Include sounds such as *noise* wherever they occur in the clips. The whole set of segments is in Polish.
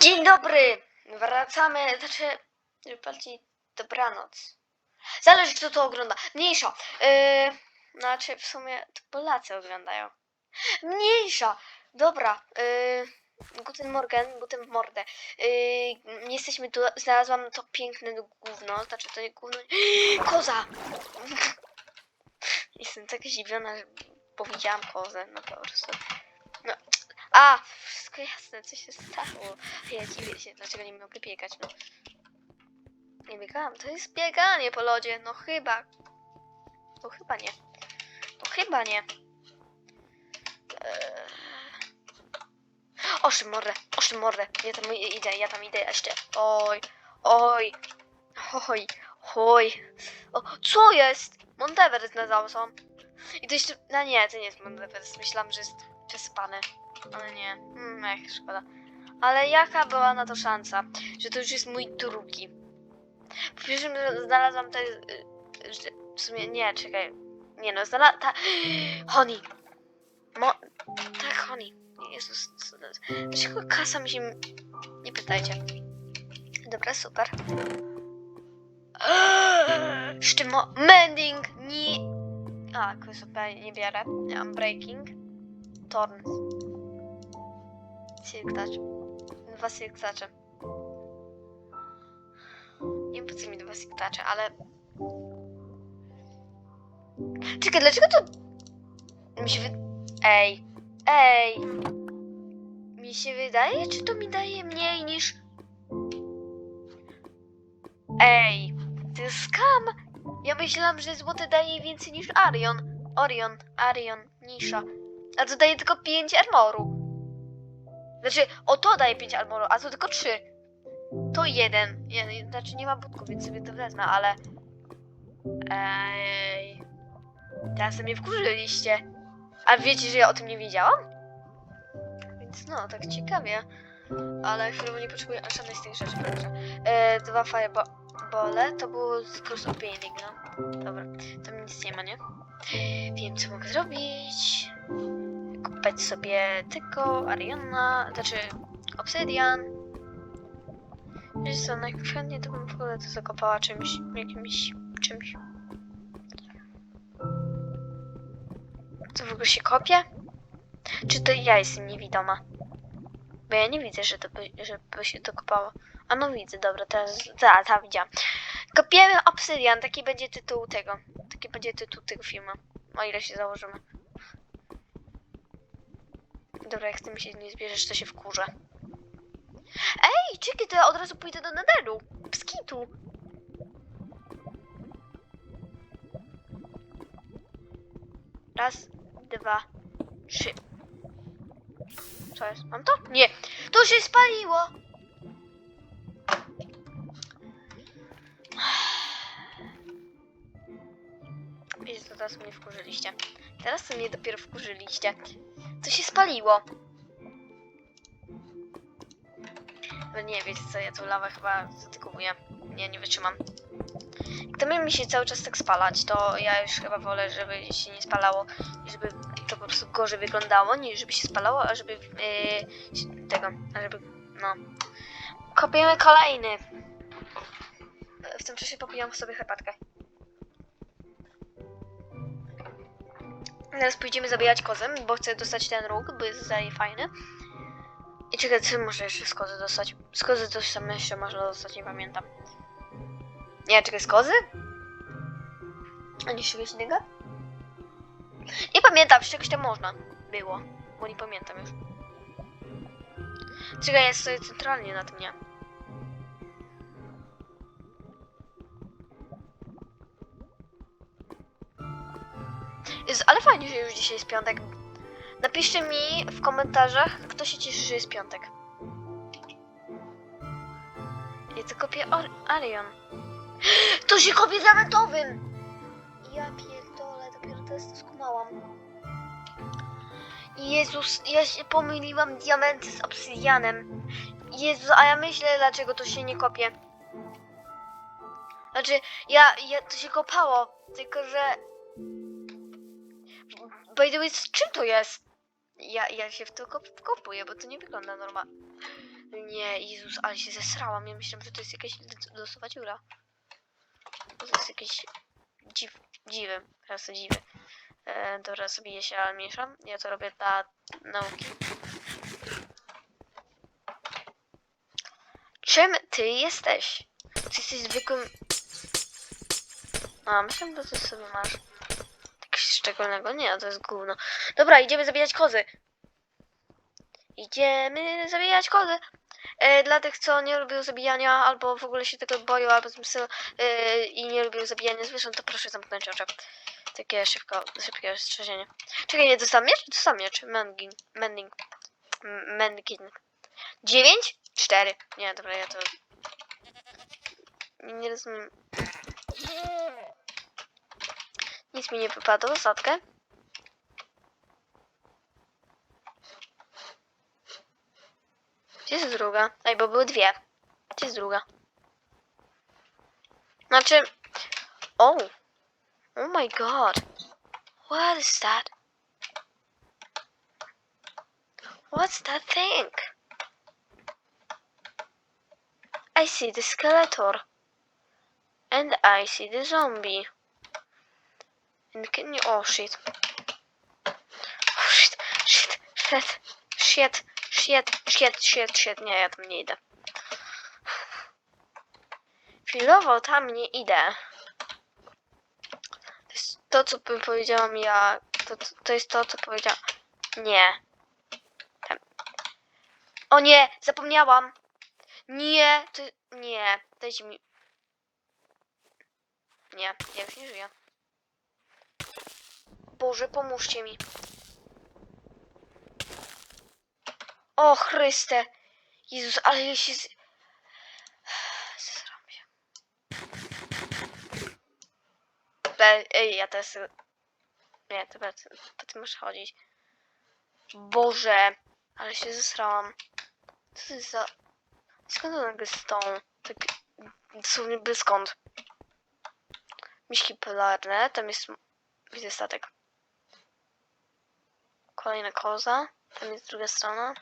Dzień dobry! Wracamy, znaczy, bardziej dobranoc. Zależy kto to ogląda. Mniejsza. Yy, znaczy, w sumie to Polacy oglądają. Mniejsza! Dobra. Yy, guten Morgen, guten Mordę. Yy, jesteśmy tu, znalazłam to piękne gówno, znaczy to nie gówno, *gasps* koza! *laughs* Jestem tak zdziwiona, że powiedziałam kozę, no po prostu. No. A, wszystko jasne, co się stało. Ja dziwię się, dlaczego nie mogę biegać, no. Nie biegałam, to jest bieganie po lodzie, no chyba. No chyba nie. No chyba nie. Eee... Oszy mordę, oszy mordę. Ja tam idę, ja tam idę jeszcze. Oj, oj, oj, oj. O, co jest? Monteverest na Dawson. I to jeszcze, no nie, to nie jest Monteverest. Myślałam, że jest przespany. Ale nie, hmm, jak szkoda. Ale jaka była na to szansa, że to już jest mój drugi. Po pierwszym znalazłam te, y, w sumie, nie, czekaj. Nie no, znalazłam, ta, *gasps* Honey. Mo, tak, Honey. Jezus, co? Dlaczego kasa mi się, nie pytajcie. Dobra, super. *gasps* Sztymo, mending, nie... A, super, nie biorę. Ja mam breaking. Torn. Silk touch. Dwa silk touche. Nie wiem po co mi dwa silk touche, ale... Czekaj, dlaczego to... Mi się wy... Ej. Ej. Mi się wydaje, czy to mi daje mniej niż... Ej. To jest skam. Ja myślałam, że złote daje więcej niż Arion. Orion, Arion, Nisza. A to daje tylko 5 armoru. Znaczy, o to daje 5 armoru, a to tylko 3. To jeden. Nie, znaczy nie ma budków, więc sobie to wezmę, ale... Ej... Teraz mnie wkurzyliście. A wiecie, że ja o tym nie wiedziałam? Więc no, tak ciekawie. Ale chyba nie potrzebuję żadnej z tych rzeczy, proszę. E, dwa firebole, to było z painting, no. Dobra, tam nic nie ma, nie? Wiem, co mogę zrobić. Kupić sobie tylko Ariana, znaczy Obsidian. Wiesz co, najchętniej to bym w ogóle to zakopała czymś, jakimś, czymś. To w ogóle się kopie? Czy to ja jestem niewidoma? Bo ja nie widzę, że to by, żeby się to kopało. A no widzę, dobra, teraz, ta, ta widziałam. Kopiemy Obsydian, taki będzie tytuł tego. Taki będzie tytuł tego filmu. O ile się założymy. Dobra, jak ty mi się nie zbierzesz, to się wkurzę. Ej, czekaj, to ja od razu pójdę do Netheru. Pskitu. Raz, dwa, trzy. Co jest? Mam to? Nie. To się spaliło. Wiecie, co teraz mnie wkurzyliście. Teraz to mnie dopiero wkurzyliście. To się spaliło. No nie, wiecie co, ja tu lawę chyba zatykowuję. Nie, nie wytrzymam. Ma mi się cały czas tak spalać, to ja już chyba wolę, żeby się nie spalało żeby to po prostu gorzej wyglądało, niż żeby się spalało, a żeby yy, tego, a żeby, no. Kopiemy kolejny. W tym czasie popijam sobie herbatkę. Teraz pójdziemy zabijać kozem, bo chcę dostać ten róg, bo jest zdaje fajny. I czekaj, co może jeszcze z kozy dostać? Z kozy coś tam jeszcze można dostać, nie pamiętam. Nie, czekaj, z kozy? A nie czegoś innego? Nie pamiętam, z czegoś tam można było, bo nie pamiętam już. Czekaj, ja stoję centralnie na tym, nie? Fajnie, że już dzisiaj jest piątek. Napiszcie mi w komentarzach, kto się cieszy, że jest piątek. Ja to kopię Arion. *gasps* To się kopie diamentowym! Ja pierdolę, dopiero teraz to skumałam. Jezus, ja się pomyliłam diamenty z obsydianem. Jezus, a ja myślę, dlaczego to się nie kopie. Znaczy, ja, ja to się kopało, tylko że By the way, czym to jest? Ja, ja się w to kop wkopuję, bo to nie wygląda normalnie. Nie, Jezus, ale się zesrałam. Ja myślałam, że to jest jakaś losowa dziura. To jest jakieś dziw, dziwy, teraz to dziwy. E, dobra, sobie je się mieszam. Ja to robię dla nauki. Czym ty jesteś? Ty jesteś zwykłym... A, myślę, że ty sobie masz. Szczególnego? Nie, to jest gówno. Dobra, idziemy zabijać kozy. Idziemy zabijać kozy. E, dla tych, co nie lubią zabijania, albo w ogóle się tego boją, albo zmysł, e, i nie lubią zabijania zwierząt, to proszę zamknąć oczy. Takie szybko, szybkie ostrzeżenie. Czekaj, nie, to sam miecz? To sam miecz. Mending. Mending. Mending. Dziewięć? Cztery. Nie, dobra, ja to... Nie rozumiem. Nic mi nie wypadło, zatkę. Gdzie jest druga? Ej, bo były dwie. Gdzie jest druga? Znaczy... Oh. Oh my god. What is that? What's that thing? I see the skeletor. And I see the zombie. You... Oh shit. Shit, shit, shit, shit, shit, shit, shit, shit. Nie, ja tam nie idę. Chwilowo tam nie idę. To jest to, co powiedziałam ja. To, to, to jest to, co powiedziałam. Nie. Tam. O nie, zapomniałam. Nie, to... Nie, dajcie mi... Nie, ja już nie żyję. Boże, pomóżcie mi. O Chryste. Jezus, ale ja się... Z... Zesram się. Ej, ej, ja teraz... Nie, to, to, to ty masz chodzić. Boże, ale się zesrałam. Co to jest za... Skąd to nagle stąd? Tak dosłownie by skąd? Miśki polarne, tam jest... Widzę statek. Kolejna koza. Tam jest druga strona.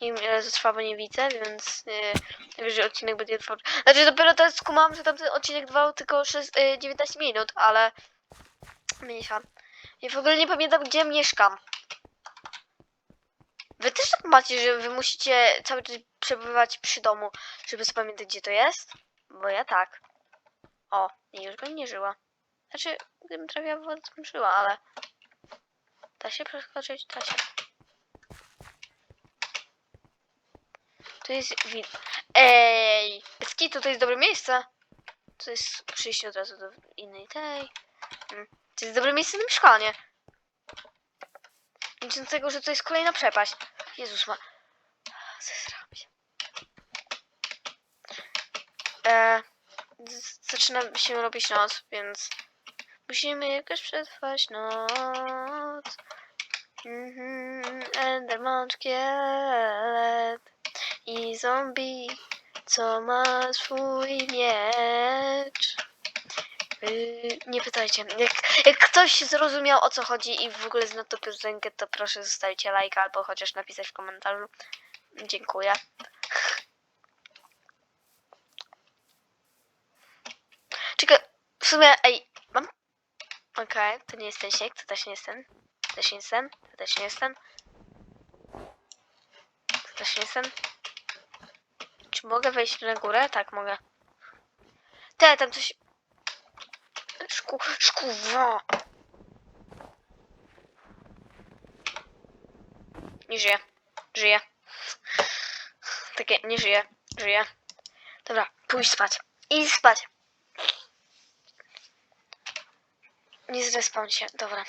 Nie wiem ile to trwa, bo nie widzę, więc yy, najwyżej odcinek będzie trwał. Znaczy dopiero teraz skumam, że tamten odcinek trwał tylko 6, yy, 19 minut, ale mniejsza. Ja w ogóle nie pamiętam gdzie mieszkam. Wy też tak macie, że wy musicie cały czas przebywać przy domu, żeby zapamiętać gdzie to jest? Bo ja tak. O, i już bym nie żyła. Znaczy, gdybym trafiła w wodę, to bym żyła, ale... Da się przeskoczyć? Da się. Tu jest wid... Ej! Ski, to jest dobre miejsce. To jest przyjście od razu do innej tej. Mm. To jest dobre miejsce na mieszkanie. Licząc tego, że to jest kolejna przepaść. Jezus ma... Zesrałam się. E, zaczyna się robić noc, więc musimy jakoś przetrwać noc. Mhm, Enderman szkielet i zombie, co ma swój miecz. Yy, nie pytajcie. Jak, jak ktoś zrozumiał o co chodzi i w ogóle zna tą piosenkę, to proszę zostawić lajka albo chociaż napisać w komentarzu. Dziękuję. Czekaj, w sumie, ej, mam... Okej, to nie jest ten siek, to też nie jest ten. To nie jest ten, nie jest ten. Nie jest ten. Czy mogę wejść na górę? Tak, mogę. Te, tam coś... Szku... Szkuwa! Nie żyje. Żyje. Takie, nie żyje. Żyje. Dobra, pójść spać. I spać. Nie zrespawn się. Dobra.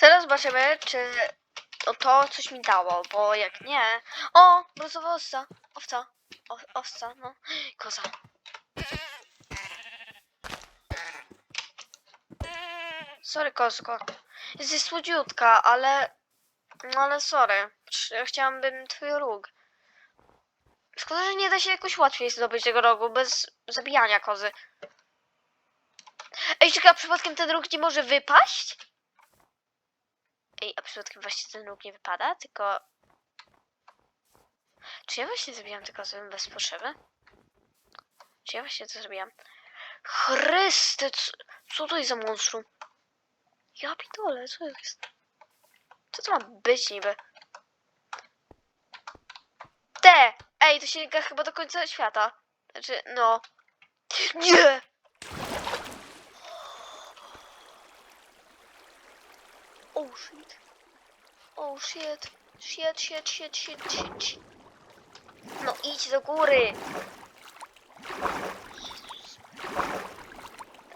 Zaraz zobaczymy, czy to, coś mi dało, bo jak nie... O! Brązowa owca. Owca. O, owca, no. Koza. Sorry, kozko. Jesteś słodziutka, ale... No ale sorry. Chciałabym twój róg. Szkoda, że nie da się jakoś łatwiej zdobyć tego rogu bez zabijania kozy. Ej, czekaj, przypadkiem ten róg nie może wypaść? Ej, a przypadkiem właśnie ten łuk nie wypada, tylko... Czy ja właśnie zrobiłam tylko sobie bez potrzeby? Czy ja właśnie to zrobiłam? Chryste, co, co to jest za monstrum? Ja pitole, co jest? Co to ma być niby? Te! Ej, to sięga chyba do końca świata. Znaczy, no. Nie! Oh shit. Oh shit. Shit, shit, shit, shit, shit. No idź do góry.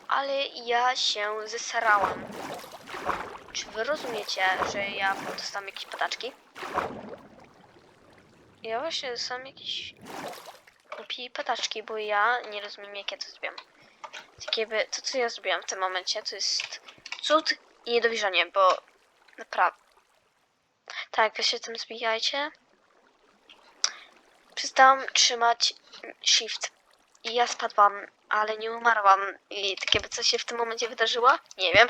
Ale ja się zesrałam. Czy wy rozumiecie, że ja dostałam jakieś pataczki? Ja właśnie dostałam jakieś głupie pataczki, bo ja nie rozumiem jak ja to zrobiłam. Tak jakby to co ja zrobiłam w tym momencie to jest cud i niedowierzanie, bo naprawdę. Tak, wy się tym zbijajcie. Przestałam trzymać shift i ja spadłam, ale nie umarłam. I tak jakby co się w tym momencie wydarzyło? Nie wiem.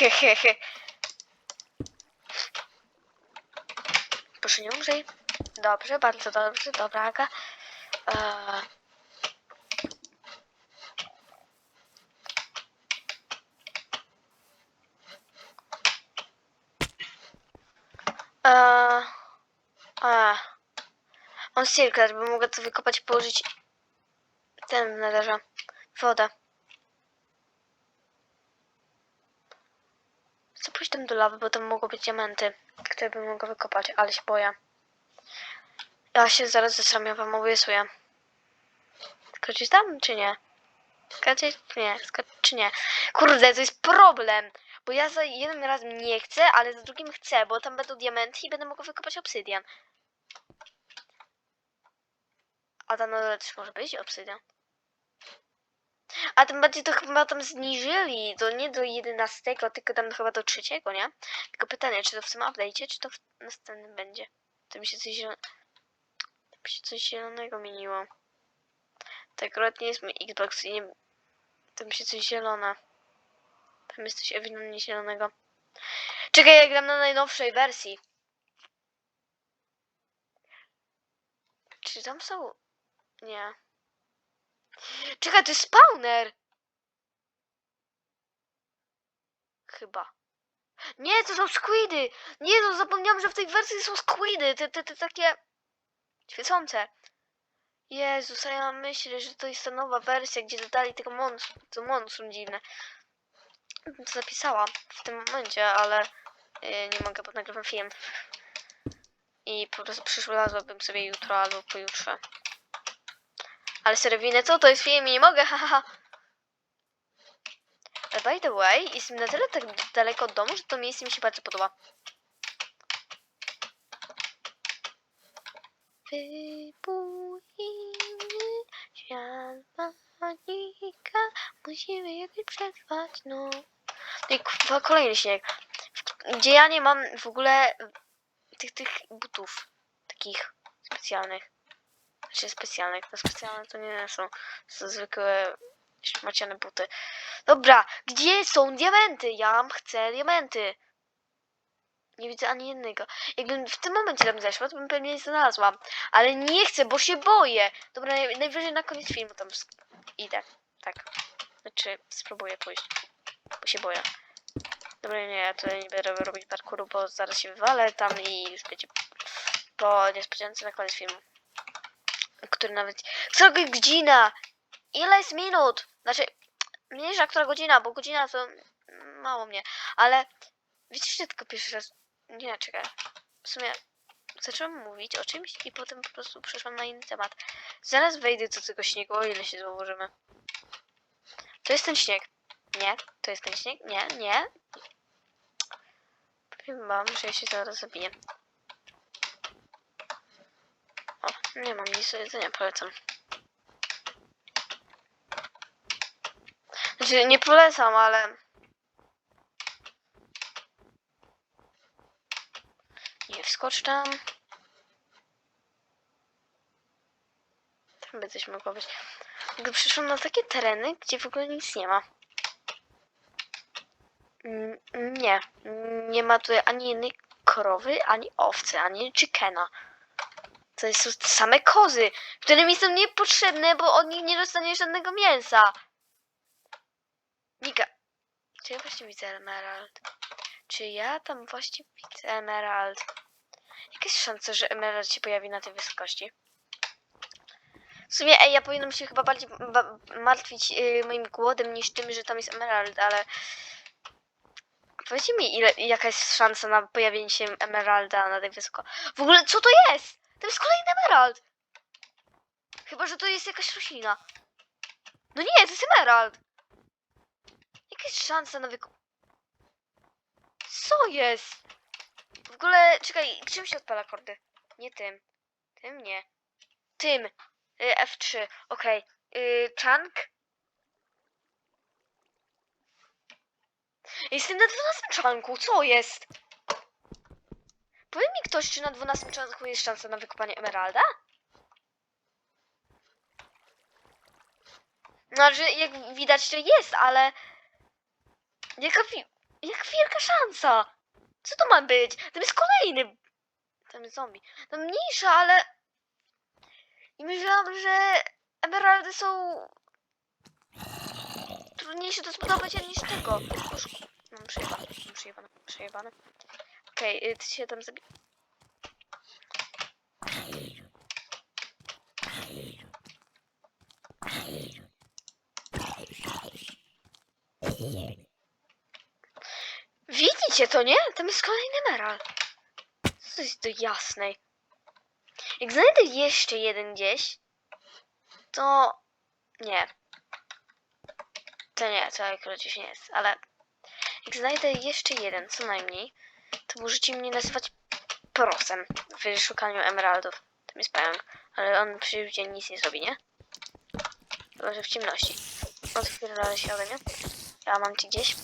*laughs* Proszę nie umrzej. Dobrze, bardzo dobrze, dobra Aga. Eee... Eee... Eee... Mam cirklet, bym mogła to wykopać i położyć ten w nederze. Wodę. Chcę pójść tam do lawy, bo tam mogą być diamenty, które bym mogła wykopać, ale się boję. Ja się zaraz zesram, ja wam obiecuję. Skoczyć tam, czy nie? Skoczyć, czy nie? Sko czy nie? Kurde, to jest problem! Bo ja za jednym razem nie chcę, ale za drugim chcę, bo tam będą diamenty i będę mogła wykopać obsydian. A tam na dole też może być obsydian. A tym bardziej to chyba tam zniżyli, to nie do 11, tylko tam chyba do trzeciego, nie? Tylko pytanie, czy to w tym update'cie, czy to w następnym będzie? To mi się coś, zielo... to mi się coś zielonego mieniło. To akurat nie jest mój Xbox i nie... To mi się coś zielone. Tam jest coś ewidentnie zielonego. Czekaj, ja gram na najnowszej wersji. Czy tam są... Nie. Czekaj, to jest spawner! Chyba. Nie, to są squidy! Nie, no zapomniałam, że w tej wersji są squidy! Te, te, te takie... Świecące. Jezus, a ja myślę, że to jest ta nowa wersja, gdzie dodali tego monstrum, to monstrum dziwne. To zapisałam w tym momencie, ale yy, nie mogę, bo nagrywam film. I po prostu przyszłazłabym sobie jutro albo pojutrze. Ale serwinę, co to jest film i nie mogę, *laughs* haha. Ale by the way, jestem na tyle tak daleko od domu, że to miejsce mi się bardzo podoba. Wybuchimy świat magika, musimy jakoś przetrwać, no. I kurwa, kolejny śnieg. Gdzie ja nie mam w ogóle tych, tych butów takich specjalnych. Znaczy specjalnych, no specjalne to nie są. To zwykłe szmaciane buty. Dobra, gdzie są diamenty? Ja chcę diamenty. Nie widzę ani jednego. Jakbym w tym momencie tam zeszła, to bym pewnie je znalazła. Ale nie chcę, bo się boję. Dobra, naj- najwyżej na koniec filmu tam idę. Tak. Znaczy, spróbuję pójść. Bo się boję. Dobra, nie, ja tutaj nie będę robić parkouru, bo zaraz się wywalę tam i już będzie po niespodziance na koniec filmu. Który nawet... Co godzina? Ile jest minut? Znaczy, mniejsza która godzina, bo godzina to mało mnie. Ale wiecie, że tylko pierwszy raz... Nie, czekaj. W sumie zaczęłam mówić o czymś i potem po prostu przeszłam na inny temat. Zaraz wejdę do tego śniegu, o ile się założymy. To jest ten śnieg. Nie, to jest ten śnieg. Nie, nie. Wam, że ja się zaraz zabiję. O, nie mam nic do jedzenia, polecam. Znaczy, nie polecam, ale... Nie wskocz tam. Tam by coś mogło być. Gdy przyszłam na takie tereny, gdzie w ogóle nic nie ma. Mm, Nie. Nie ma tutaj ani jednej krowy, ani owcy, ani chickena. To są same kozy, które mi są niepotrzebne, bo od nich nie dostanie żadnego mięsa. Mika. Czy ja właśnie widzę emerald? Czy ja tam właśnie widzę emerald? Jaka jest szansa, że emerald się pojawi na tej wysokości? W sumie, ej, ja powinnam się chyba bardziej ba martwić yy, moim głodem niż tym, że tam jest emerald, ale... Powiedzcie mi, ile, jaka jest szansa na pojawienie się emeralda na tej wysoko... W ogóle, co to jest? To jest kolejny emerald! Chyba, że to jest jakaś roślina. No nie, to jest emerald! Jaka jest szansa na wykup... Co jest? W ogóle, czekaj, czym się odpala kordy? Nie tym. Tym nie. Tym. Y, F3, okej. Y, Chunk? Jestem na 12 czanku, co jest? Powie mi ktoś, czy na 12 czanku jest szansa na wykopanie emeralda? Znaczy, jak widać, to jest, ale... Jaka, wi... wielka szansa? Co to ma być? Tam jest kolejny... Tam jest zombie. No mniejsza, ale... I myślałam, że emeraldy są... Trudniejsze do zbudowania niż tego. Przejebane, przejebane, przejebane. Okej, okay, ty się tam zabi... Widzicie to, nie? Tam jest kolejny emerald. Co jest do jasnej? Jak znajdę jeszcze jeden gdzieś, to nie. To nie, to akurat gdzieś nie jest, ale jak znajdę jeszcze jeden, co najmniej, to możecie mnie nazywać prosem w szukaniu emeraldów. Tam jest pająk, ale on przy życiu nic nie zrobi, nie? Chyba, że w ciemności. Odpierdala się mnie. Ja mam cię gdzieś.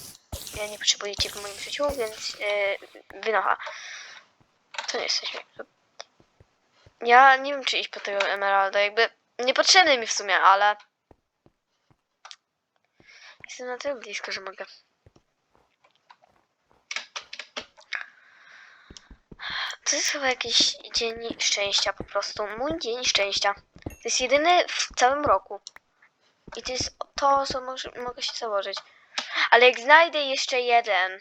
Ja nie potrzebuję cię w moim życiu, więc yy, wynocha. To nie jesteśmy. Ja nie wiem, czy iść po tego emeralda, jakby niepotrzebny mi w sumie, ale jestem na tyle blisko, że mogę. To jest chyba jakiś dzień szczęścia po prostu. Mój dzień szczęścia. To jest jedyny w całym roku. I to jest to, co może, mogę się założyć. Ale jak znajdę jeszcze jeden.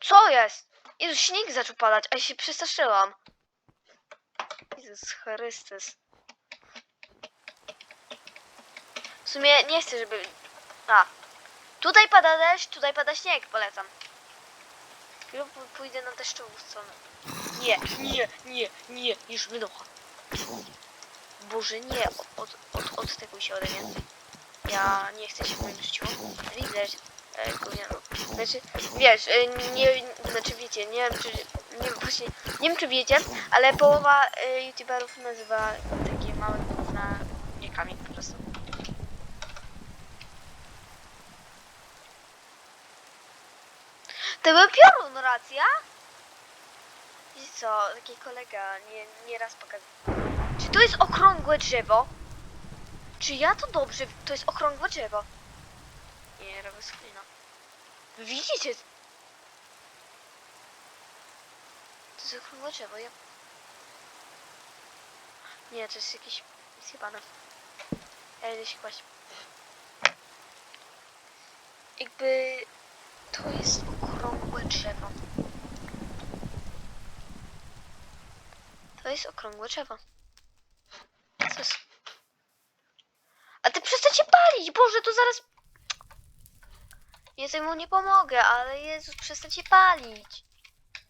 Co jest? Jezus, śnieg zaczął padać, a ja się przestraszyłam. Jezus Chrystus. W sumie nie chcę, żeby... A. Tutaj pada deszcz, tutaj pada śnieg, polecam. Chyba pójdę na deszczową stronę. Nie, nie, nie, nie, już wynocha. Boże, nie, od, od, od tego się ode. Ja nie chcę się w moim życiu widzieć e, gównianą. Znaczy, wiesz, e, nie, znaczy wiecie, nie wiem czy, nie, właśnie, nie wiem czy wiecie, ale połowa e, youtuberów nazywa takie małe gówna wiekami po prostu. To był piorun, racja? I co, taki kolega nie, nieraz pokazał. Czy to jest okrągłe drzewo? Czy ja to dobrze... To jest okrągłe drzewo. Nie, robię screena. Widzicie? To jest okrągłe drzewo, ja... Nie, to jest jakieś... Zjebane. Ja idę się kłaść. Jakby... To jest drzewo. To jest okrągłe drzewo. Co jest? A ty przestańcie palić! Boże, to zaraz... Ja mu nie pomogę, ale Jezus, przestańcie palić!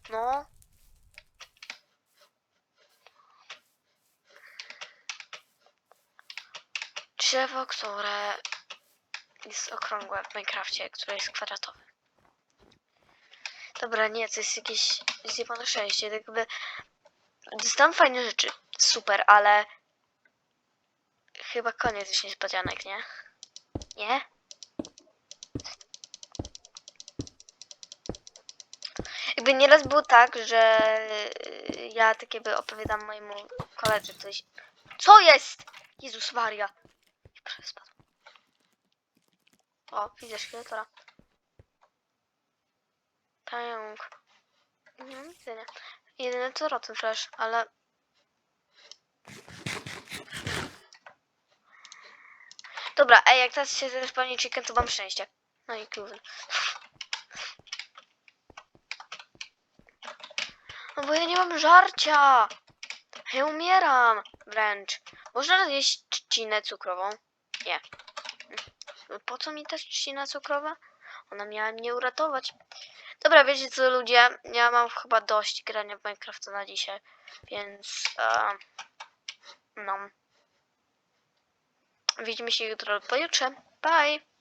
No. Drzewo, które jest okrągłe w Minecrafcie, które jest kwadratowe. Dobra, nie, to jest jakieś zjebane szczęście, tak jakby... Dostałam fajne rzeczy, super, ale... Chyba koniec już niespodzianek, nie? Nie? Jakby nieraz było tak, że y, ja tak jakby opowiadam mojemu koledze coś. Co jest? Jezus Maria. O, widzę szkieletora. Pająk. Mam widzenia. Jedyne co rotem przecież, ale... Dobra, ej, jak teraz się zespawni chicken, to mam szczęście. No i kurde. No bo ja nie mam żarcia! Ja umieram! Wręcz. Można zjeść trzcinę cukrową? Nie. No Po co mi ta trzcina cukrowa? Ona miała mnie uratować. Dobra, wiecie co ludzie? Ja mam chyba dość grania w Minecrafta na dzisiaj. Więc... E, no. Widzimy się jutro pojutrze. Bye!